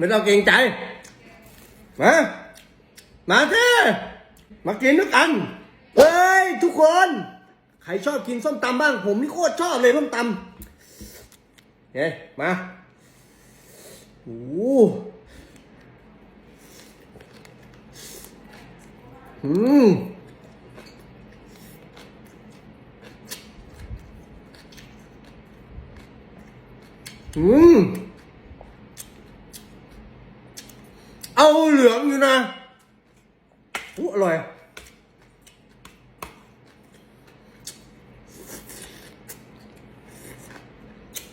ไม่ต้องเกรงใจ มา มาเท่มากินด้วยกัน เฮ้ย ทุกคน ใครชอบกินส้มตำบ้าง ผมนี่โคตรชอบเลยส้มตำเฮ้ยมาโอ้โหอืมอืม เอาเหลืองอยู่นะอู้อร่อย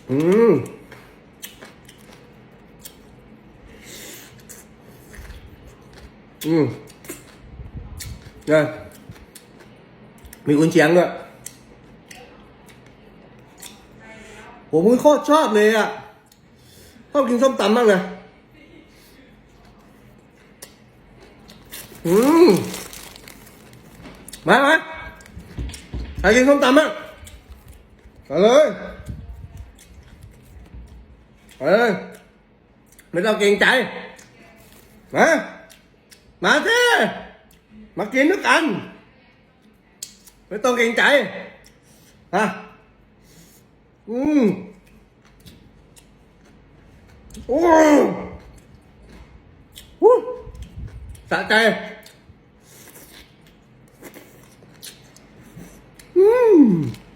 อืมอืมนี่มีกุนเชียงด้วยผมโคตรชอบเลยอะชอบกินส้มตำมากเลย อืมมามาใครกินส้มตำมั้งมาเลยมาเลยไม่ต้องเก Mmm.